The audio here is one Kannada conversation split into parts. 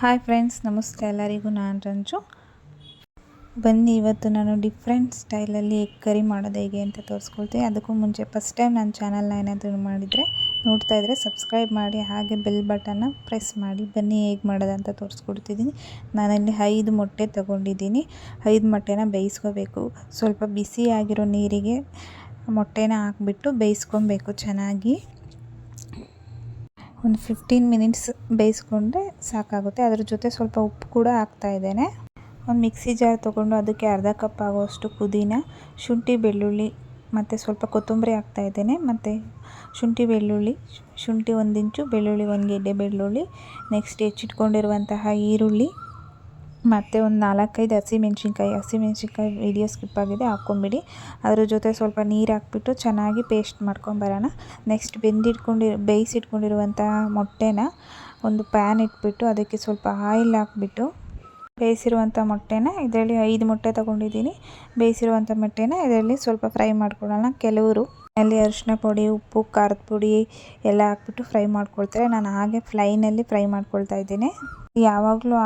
ಹಾಯ್ ಫ್ರೆಂಡ್ಸ್ ನಮಸ್ತೆ ಎಲ್ಲರಿಗೂ, ನಾನು ರಂಜು. ಬನ್ನಿ, ಇವತ್ತು ನಾನು ಡಿಫ್ರೆಂಟ್ ಸ್ಟೈಲಲ್ಲಿ ಎಗ್ ಕರಿ ಮಾಡೋದು ಹೇಗೆ ಅಂತ ತೋರಿಸ್ಕೊಳ್ತೀನಿ. ಅದಕ್ಕೂ ಮುಂಚೆ ಫಸ್ಟ್ ಟೈಮ್ ನನ್ನ ಚಾನಲ್ನ ಏನಾದರೂ ಮಾಡಿದರೆ, ನೋಡ್ತಾ ಇದ್ದರೆ ಸಬ್ಸ್ಕ್ರೈಬ್ ಮಾಡಿ, ಹಾಗೆ ಬೆಲ್ ಬಟನ್ನ ಪ್ರೆಸ್ ಮಾಡಿ, ಬನ್ನಿ ಹೇಗೆ ಮಾಡೋದಂತ ತೋರಿಸ್ಕೊಡ್ತಿದ್ದೀನಿ. ನಾನಲ್ಲಿ ಐದು ಮೊಟ್ಟೆ ತೊಗೊಂಡಿದ್ದೀನಿ. ಐದು ಮೊಟ್ಟೆನ ಬೇಯಿಸ್ಕೋಬೇಕು. ಸ್ವಲ್ಪ ಬಿಸಿಯಾಗಿರೋ ನೀರಿಗೆ ಮೊಟ್ಟೆನ ಹಾಕ್ಬಿಟ್ಟು ಬೇಯಿಸ್ಕೊಬೇಕು ಚೆನ್ನಾಗಿ. ಒಂದು ಫಿಫ್ಟೀನ್ ಮಿನಿಟ್ಸ್ ಬೇಯಿಸ್ಕೊಂಡ್ರೆ ಸಾಕಾಗುತ್ತೆ. ಅದ್ರ ಜೊತೆ ಸ್ವಲ್ಪ ಉಪ್ಪು ಕೂಡ ಹಾಕ್ತಾ ಇದ್ದೇನೆ. ಒಂದು ಮಿಕ್ಸಿ ಜಾರ್ ತೊಗೊಂಡು ಅದಕ್ಕೆ ಅರ್ಧ ಕಪ್ ಆಗುವಷ್ಟು ಪುದೀನ, ಶುಂಠಿ, ಬೆಳ್ಳುಳ್ಳಿ ಮತ್ತು ಸ್ವಲ್ಪ ಕೊತ್ತಂಬರಿ ಹಾಕ್ತಾ ಇದ್ದೇನೆ. ಮತ್ತು ಶುಂಠಿ, ಬೆಳ್ಳುಳ್ಳಿ, ಶುಂಠಿ ಒಂದು ಇಂಚು ಬೆಳ್ಳುಳ್ಳಿ ಒಂದು ಗೆಡ್ಡೆ ಬೆಳ್ಳುಳ್ಳಿ ನೆಕ್ಸ್ಟ್ ಹೆಚ್ಚಿಟ್ಕೊಂಡಿರುವಂತಹ ಈರುಳ್ಳಿ ಮತ್ತು ಒಂದು ನಾಲ್ಕೈದು ಹಸಿಮೆಣ್ಸಿನ್ಕಾಯಿ ಹಸಿಮೆಣ್ಸಿನ್ಕಾಯಿ ವಿಡಿಯೋ ಸ್ಕಿಪ್ ಆಗಿದೆ, ಹಾಕ್ಕೊಂಬಿಡಿ. ಅದ್ರ ಜೊತೆ ಸ್ವಲ್ಪ ನೀರು ಹಾಕ್ಬಿಟ್ಟು ಚೆನ್ನಾಗಿ ಪೇಸ್ಟ್ ಮಾಡ್ಕೊಂಬರೋಣ ನೆಕ್ಸ್ಟ್ ಬೆಂದಿಟ್ಕೊಂಡಿ ಬೇಯಿಸಿಟ್ಕೊಂಡಿರುವಂಥ ಮೊಟ್ಟೆನ ಒಂದು ಪ್ಯಾನ್ ಇಟ್ಬಿಟ್ಟು ಅದಕ್ಕೆ ಸ್ವಲ್ಪ ಆಯಿಲ್ ಹಾಕ್ಬಿಟ್ಟು ಬೇಯಿಸಿರುವಂಥ ಮೊಟ್ಟೆನ ಇದರಲ್ಲಿ ಐದು ಮೊಟ್ಟೆ ತೊಗೊಂಡಿದ್ದೀನಿ. ಬೇಯಿಸಿರುವಂಥ ಮೊಟ್ಟೆನ ಇದರಲ್ಲಿ ಸ್ವಲ್ಪ ಫ್ರೈ ಮಾಡ್ಕೊಳ್ಳೋಣ. ಕೆಲವರು ಅಲ್ಲಿ ಅರಿಶಿನ ಪುಡಿ, ಉಪ್ಪು, ಖಾರದ ಪುಡಿ ಎಲ್ಲ ಹಾಕ್ಬಿಟ್ಟು ಫ್ರೈ ಮಾಡ್ಕೊಳ್ತಾರೆ. ನಾನು ಹಾಗೆ ಫ್ಲೈನಲ್ಲಿ ಫ್ರೈ ಮಾಡ್ಕೊಳ್ತಾ ಇದ್ದೀನಿ. ಯಾವಾಗಲೂ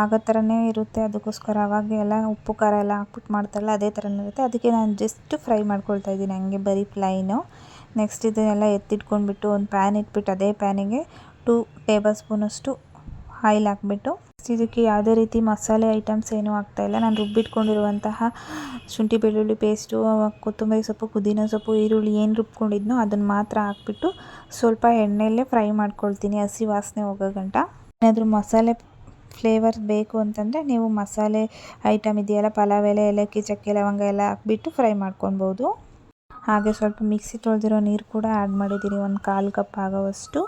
ಆಗೋ ಥರನೇ ಇರುತ್ತೆ. ಅದಕ್ಕೋಸ್ಕರ ಅವಾಗ ಎಲ್ಲ ಉಪ್ಪು, ಖಾರ ಎಲ್ಲ ಹಾಕ್ಬಿಟ್ಟು ಮಾಡ್ತಾರಲ್ಲ, ಅದೇ ಥರನೇ ಇರುತ್ತೆ. ಅದಕ್ಕೆ ನಾನು ಜಸ್ಟ್ ಫ್ರೈ ಮಾಡ್ಕೊಳ್ತಾ ಇದ್ದೀನಿ ಹಂಗೆ ಬರೀ ಫ್ಲೈನು. ನೆಕ್ಸ್ಟ್ ಇದನ್ನೆಲ್ಲ ಎತ್ತಿಟ್ಕೊಂಡ್ಬಿಟ್ಟು ಒಂದು ಪ್ಯಾನ್ ಇಟ್ಬಿಟ್ಟು, ಅದೇ ಪ್ಯಾನಿಗೆ ಟೂ ಟೇಬಲ್ ಸ್ಪೂನಷ್ಟು ಆಯಿಲ್ ಹಾಕ್ಬಿಟ್ಟು ಇದಕ್ಕೆ ಯಾವುದೇ ರೀತಿ ಮಸಾಲೆ ಐಟಮ್ಸ್ ಏನೂ ಇಲ್ಲ. ನಾನು ರುಬ್ಬಿಟ್ಕೊಂಡಿರುವಂತಹ ಶುಂಠಿ, ಬೆಳ್ಳುಳ್ಳಿ ಪೇಸ್ಟು ಕೊತ್ತಂಬರಿ ಸೊಪ್ಪು, ಪುದೀನ ಸೊಪ್ಪು, ಈರುಳ್ಳಿ ಏನು ರುಬ್ಕೊಂಡಿದ್ನೋ ಅದನ್ನು ಮಾತ್ರ ಹಾಕ್ಬಿಟ್ಟು ಸ್ವಲ್ಪ ಎಣ್ಣೆಯಲ್ಲೇ ಫ್ರೈ ಮಾಡ್ಕೊಳ್ತೀನಿ. ಹಸಿ ವಾಸನೆ ಹೋಗೋ ಗಂಟ. ಏನಾದರೂ ಮಸಾಲೆ ಫ್ಲೇವರ್ ಬೇಕು ಅಂತಂದರೆ ನೀವು ಮಸಾಲೆ ಐಟಮ್ ಇದೆಯಲ್ಲ, ಪಲಾವ್ ಎಲೆ, ಏಲಕ್ಕಿ, ಚಕ್ಕೆ, ಲವಂಗ ಎಲ್ಲ ಹಾಕ್ಬಿಟ್ಟು ಫ್ರೈ ಮಾಡ್ಕೊಳ್ಬೋದು. ಹಾಗೆ ಸ್ವಲ್ಪ ಮಿಕ್ಸಿ ತೊಳೆದಿರೋ ನೀರು ಕೂಡ ಆ್ಯಡ್ ಮಾಡಿದ್ದೀನಿ. ಒಂದು ಕಾಲು ಕಪ್ ಆಗೋವಷ್ಟು.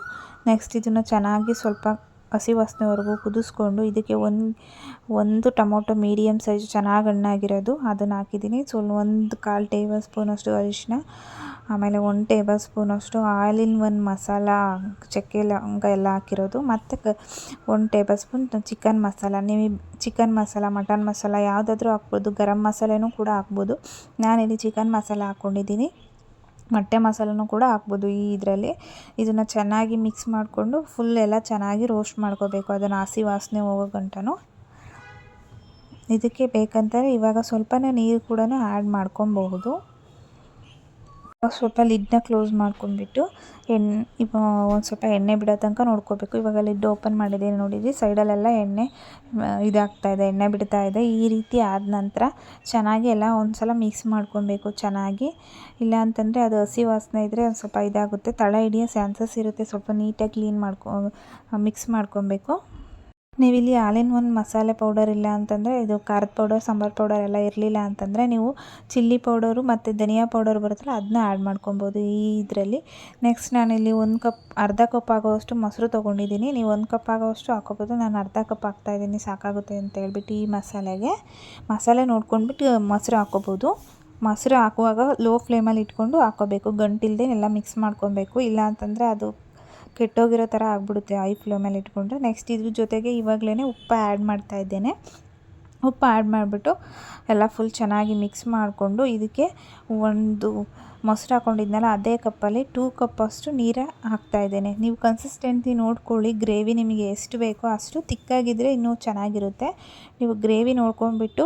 ನೆಕ್ಸ್ಟ್ ಇದನ್ನು ಚೆನ್ನಾಗಿ ಸ್ವಲ್ಪ ಹಸಿ ವಾಸನೆವರೆಗೂ ಕುದಿಸ್ಕೊಂಡು ಇದಕ್ಕೆ ಒಂದು ಒಂದು ಟೊಮೊಟೊ ಮೀಡಿಯಮ್ ಸೈಜ್ ಚೆನ್ನಾಗಿ ಹಣ್ಣಾಗಿರೋದು. ಅದನ್ನು ಹಾಕಿದ್ದೀನಿ. ಸೊ, ಒಂದು ಕಾಲು ಟೇಬಲ್ ಸ್ಪೂನಷ್ಟು ಅರಿಶಿನ ಆಮೇಲೆ ಒಂದು ಟೇಬಲ್ ಸ್ಪೂನಷ್ಟು ಆಯಿಲ್ ಇನ್ ಒನ್ ಮಸಾಲ, ಚಕ್ಕೆ ಲವಂಗ ಎಲ್ಲ ಹಾಕಿರೋದು. ಮತ್ತು ಕ ಒಂದು ಟೇಬಲ್ ಸ್ಪೂನ್ ಚಿಕನ್ ಮಸಾಲ. ನೀವು ಚಿಕನ್ ಮಸಾಲ, ಮಟನ್ ಮಸಾಲ ಯಾವುದಾದ್ರೂ ಹಾಕ್ಬೋದು. ಗರಂ ಮಸಾಲೆನೂ ಕೂಡ ಹಾಕ್ಬೋದು. ನಾನಿಲ್ಲಿ ಚಿಕನ್ ಮಸಾಲ ಹಾಕ್ಕೊಂಡಿದ್ದೀನಿ ಮೊಟ್ಟೆ ಮಸಾಲನೂ ಕೂಡ ಹಾಕ್ಬೋದು ಈ ಇದರಲ್ಲಿ. ಇದನ್ನು ಚೆನ್ನಾಗಿ ಮಿಕ್ಸ್ ಮಾಡಿಕೊಂಡು ಫುಲ್ ಎಲ್ಲ ಚೆನ್ನಾಗಿ ರೋಸ್ಟ್ ಮಾಡ್ಕೋಬೇಕು. ಅದನ್ನು ಹಸಿ ವಾಸನೆ ಹೋಗೋ ಗಂಟನೂ. ಇದಕ್ಕೆ ಬೇಕಂತಾರೆ ಇವಾಗ ಸ್ವಲ್ಪನೇ ನೀರು ಕೂಡ ಆ್ಯಡ್ ಮಾಡ್ಕೊಬಹುದು ಸ್ವಲ್ಪ ಲಿಡ್ನ ಕ್ಲೋಸ್ ಮಾಡ್ಕೊಂಡ್ಬಿಟ್ಟು ಎಣ್ಣೆ ಇವ, ಒಂದು ಸ್ವಲ್ಪ ಎಣ್ಣೆ ಬಿಡೋ ತನಕ ನೋಡ್ಕೋಬೇಕು. ಇವಾಗ ಲಿಡ್ ಓಪನ್ ಮಾಡಿದ್ದೀನಿ ನೋಡಿದ್ರಿ? ಸೈಡಲ್ಲೆಲ್ಲ ಎಣ್ಣೆ ಇದಾಗ್ತಾ ಇದೆ, ಎಣ್ಣೆ ಬಿಡ್ತಾ ಇದೆ. ಈ ರೀತಿ ಆದ ನಂತರ ಚೆನ್ನಾಗಿ ಎಲ್ಲ ಒಂದು ಸಲ ಮಿಕ್ಸ್ ಮಾಡ್ಕೊಬೇಕು ಚೆನ್ನಾಗಿ. ಇಲ್ಲ ಅಂತಂದರೆ ಅದು ಹಸಿ ವಾಸನೆ ಇದ್ದರೆ ಒಂದು ಸ್ವಲ್ಪ ಇದಾಗುತ್ತೆ. ತಳ ಹಿಡಿಯೋ ಚಾನ್ಸಸ್ ಇರುತ್ತೆ. ಸ್ವಲ್ಪ ನೀಟಾಗಿ ಕ್ಲೀನ್ ಮಾಡ್ಕೊ ಮಿಕ್ಸ್ ಮಾಡ್ಕೊಬೇಕು. ನೀವಿಲ್ಲಿ ಹಾಲಿನ ಒಂದು ಮಸಾಲೆ ಪೌಡರ್ ಇಲ್ಲ ಅಂತಂದರೆ ಇದು ಖಾರದ ಪೌಡರ್ ಸಾಂಬಾರು ಪೌಡರ್ ಎಲ್ಲ ಇರಲಿಲ್ಲ ಅಂತಂದರೆ ನೀವು ಚಿಲ್ಲಿ ಪೌಡರು ಮತ್ತು ಧನಿಯಾ ಪೌಡರ್ ಬರುತ್ತಲ್ಲ ಅದನ್ನ ಆ್ಯಡ್ ಮಾಡ್ಕೊಬೋದು ಈ ಇದರಲ್ಲಿ. ನೆಕ್ಸ್ಟ್ ನಾನು ಇಲ್ಲಿ ಒಂದು ಕಪ್ ಅರ್ಧ ಕಪ್ ಆಗೋವಷ್ಟು ಮೊಸರು ತೊಗೊಂಡಿದ್ದೀನಿ. ನೀವು ಒಂದು ಕಪ್ ಆಗೋವಷ್ಟು ಹಾಕೋಬೋದು. ನಾನು ಅರ್ಧ ಕಪ್ ಹಾಕ್ತಾಯಿದ್ದೀನಿ ಸಾಕಾಗುತ್ತೆ ಅಂತ ಹೇಳ್ಬಿಟ್ಟು ಈ ಮಸಾಲೆಗೆ. ಮಸಾಲೆ ನೋಡ್ಕೊಂಡ್ಬಿಟ್ಟು ಮೊಸರು ಹಾಕೋಬೋದು. ಮೊಸರು ಹಾಕುವಾಗ ಲೋ ಫ್ಲೇಮಲ್ಲಿ ಇಟ್ಕೊಂಡು ಹಾಕೋಬೇಕು. ಗಂಟಿಲ್ಲದೆ ಎಲ್ಲ ಮಿಕ್ಸ್ ಮಾಡ್ಕೊಬೇಕು. ಇಲ್ಲ ಅಂತಂದರೆ ಅದು ಕೆಟ್ಟೋಗಿರೋ ಥರ ಆಗಿಬಿಡುತ್ತೆ ಐ ಮೇಲೆ ಇಟ್ಕೊಂಡ್ರೆ. ನೆಕ್ಸ್ಟ್ ಇದ್ರ ಜೊತೆಗೆ ಇವಾಗಲೇ ಉಪ್ಪು ಆ್ಯಡ್ ಮಾಡ್ತಾ ಇದ್ದೇನೆ. ಉಪ್ಪು ಆ್ಯಡ್ ಮಾಡಿಬಿಟ್ಟು ಎಲ್ಲ ಫುಲ್ ಚೆನ್ನಾಗಿ ಮಿಕ್ಸ್ ಮಾಡಿಕೊಂಡು ಇದಕ್ಕೆ ಒಂದು ಮೊಸರು ಹಾಕ್ಕೊಂಡಿದ್ನಲ್ಲ ಅದೇ ಕಪ್ಪಲ್ಲಿ ಟೂ ಕಪ್ ಕಪ್ಪಷ್ಟು ನೀರು ಹಾಕ್ತಾಯಿದ್ದೇನೆ ನೀವು ಕನ್ಸಿಸ್ಟೆನ್ಸಿ ನೋಡ್ಕೊಳ್ಳಿ ಗ್ರೇವಿ ನಿಮಗೆ ಎಷ್ಟು ಬೇಕೋ ಅಷ್ಟು ತಿಕ್ಕಾಗಿದ್ದರೆ ಇನ್ನೂ ಚೆನ್ನಾಗಿರುತ್ತೆ. ನೀವು ಗ್ರೇವಿ ನೋಡ್ಕೊಂಡ್ಬಿಟ್ಟು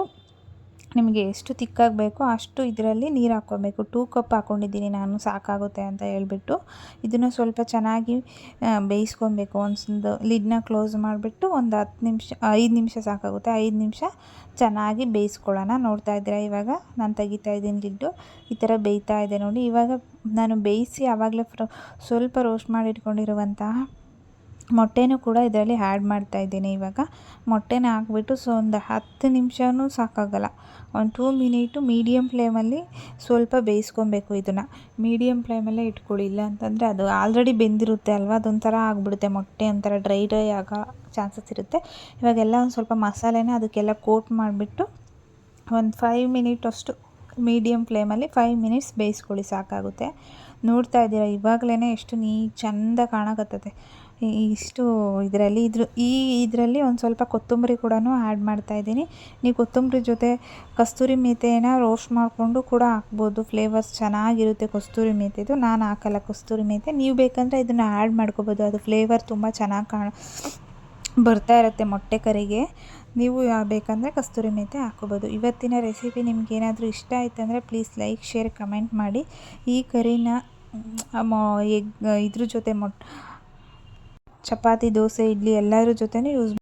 ನಿಮಗೆ ಎಷ್ಟು ತಿಕ್ಕಾಗಿ ಬೇಕೋ ಅಷ್ಟು ಇದರಲ್ಲಿ ನೀರು ಹಾಕ್ಕೋಬೇಕು ಟೂ ಕಪ್ ಹಾಕ್ಕೊಂಡಿದ್ದೀನಿ ನಾನು ಸಾಕಾಗುತ್ತೆ ಅಂತ ಹೇಳಿಬಿಟ್ಟು ಇದನ್ನು ಸ್ವಲ್ಪ ಚೆನ್ನಾಗಿ ಬೇಯಿಸ್ಕೊಬೇಕು ಒಂದು ಲಿಡ್ನ ಕ್ಲೋಸ್ ಮಾಡಿಬಿಟ್ಟು ಒಂದು ಹತ್ತು ನಿಮಿಷ, ಐದು ನಿಮಿಷ ಸಾಕಾಗುತ್ತೆ. ಐದು ನಿಮಿಷ ಚೆನ್ನಾಗಿ ಬೇಯಿಸ್ಕೊಳ್ಳೋಣ. ನೋಡ್ತಾ ಇದ್ದೀರಾ ಇವಾಗ? ನಾನು ತೆಗಿತಾ ಇದ್ದೀನಿ ಲಿಡ್ಡು. ಈ ಥರ ಬೇಯ್ತಾ ಇದೆ ನೋಡಿ. ಇವಾಗ ನಾನು ಬೇಯಿಸಿ ಆವಾಗಲೇ ಸ್ವಲ್ಪ ರೋಸ್ಟ್ ಮಾಡಿಟ್ಕೊಂಡಿರುವಂತಹ ಮೊಟ್ಟೆನೂ ಕೂಡ ಇದರಲ್ಲಿ ಆ್ಯಡ್ ಮಾಡ್ತಾ ಇದ್ದೀನಿ ಇವಾಗ. ಮೊಟ್ಟೆನ ಹಾಕ್ಬಿಟ್ಟು ಸೊ ಒಂದು ಹತ್ತು ನಿಮಿಷನೂ ಸಾಕಾಗಲ್ಲ. ಒಂದು ಟೂ ಮಿನಿಟು ಮೀಡಿಯಮ್ ಫ್ಲೇಮಲ್ಲಿ ಸ್ವಲ್ಪ ಬೇಯಿಸ್ಕೊಬೇಕು ಇದನ್ನು. ಮೀಡಿಯಮ್ ಫ್ಲೇಮಲ್ಲೇ ಇಟ್ಕೊಳ್ಳಿ ಇಲ್ಲ ಅಂತಂದರೆ ಅದು ಆಲ್ರೆಡಿ ಬೆಂದಿರುತ್ತೆ ಅಲ್ವಾ? ಅದೊಂಥರ ಆಗಿಬಿಡುತ್ತೆ. ಮೊಟ್ಟೆ ಒಂಥರ ಡ್ರೈ ಡ್ರೈ ಆಗೋ ಚಾನ್ಸಸ್ ಇರುತ್ತೆ. ಇವಾಗೆಲ್ಲ ಒಂದು ಸ್ವಲ್ಪ ಮಸಾಲೆನ ಅದಕ್ಕೆಲ್ಲ ಕೋಟ್ ಮಾಡಿಬಿಟ್ಟು ಒಂದು ಫೈವ್ ಮಿನಿಟ್ ಅಷ್ಟು ಮೀಡಿಯಮ್ ಫ್ಲೇಮಲ್ಲಿ ಫೈವ್ ಮಿನಿಟ್ಸ್ ಬೇಯಿಸ್ಕೊಳ್ಳಿ. ಸಾಕಾಗುತ್ತೆ. ನೋಡ್ತಾ ಇದ್ದೀರಾ? ಇವಾಗಲೇ ಎಷ್ಟು ನೀ, ಚೆಂದ ಕಾಣಕತ್ತದೆ ಇಷ್ಟು ಇದರಲ್ಲಿ. ಇದ್ರ, ಈ ಇದರಲ್ಲಿ ಒಂದು ಸ್ವಲ್ಪ ಕೊತ್ತಂಬರಿ ಕೂಡ ಆ್ಯಡ್ ಮಾಡ್ತಾಯಿದ್ದೀನಿ ನೀವು ಕೊತ್ತಂಬರಿ ಜೊತೆ ಕಸ್ತೂರಿ ಮೇಥಿನ ರೋಸ್ಟ್ ಮಾಡಿಕೊಂಡು ಕೂಡ ಹಾಕ್ಬೋದು. ಫ್ಲೇವರ್ಸ್ ಚೆನ್ನಾಗಿರುತ್ತೆ ಕಸ್ತೂರಿ ಮೇಥಿದು ನಾನು ಹಾಕಲ್ಲ ಕಸ್ತೂರಿ ಮೇಥಿ ನೀವು ಬೇಕಂದರೆ ಇದನ್ನು ಆ್ಯಡ್ ಮಾಡ್ಕೋಬೋದು. ಅದು ಫ್ಲೇವರ್ ತುಂಬ ಚೆನ್ನಾಗಿ ಕಾಣ, ಬರ್ತಾ ಇರುತ್ತೆ ಮೊಟ್ಟೆ ಕರಿಗೆ. ನೀವು ಬೇಕಂದರೆ ಕಸ್ತೂರಿ ಮೆಂತೆ ಹಾಕೋಬೋದು ಇವತ್ತಿನ ರೆಸಿಪಿ ನಿಮಗೇನಾದರೂ ಇಷ್ಟ ಆಯಿತು ಅಂದರೆ ಪ್ಲೀಸ್ ಲೈಕ್ ಶೇರ್ ಕಮೆಂಟ್ ಮಾಡಿ. ಈ ಕರಿನ ಎಗ್, ಇದ್ರ ಜೊತೆ ಮೊಟ್ ಚಪಾತಿ ದೋಸೆ ಇಡ್ಲಿ ಎಲ್ಲರ ಜೊತೆನೂ ಯೂಸ್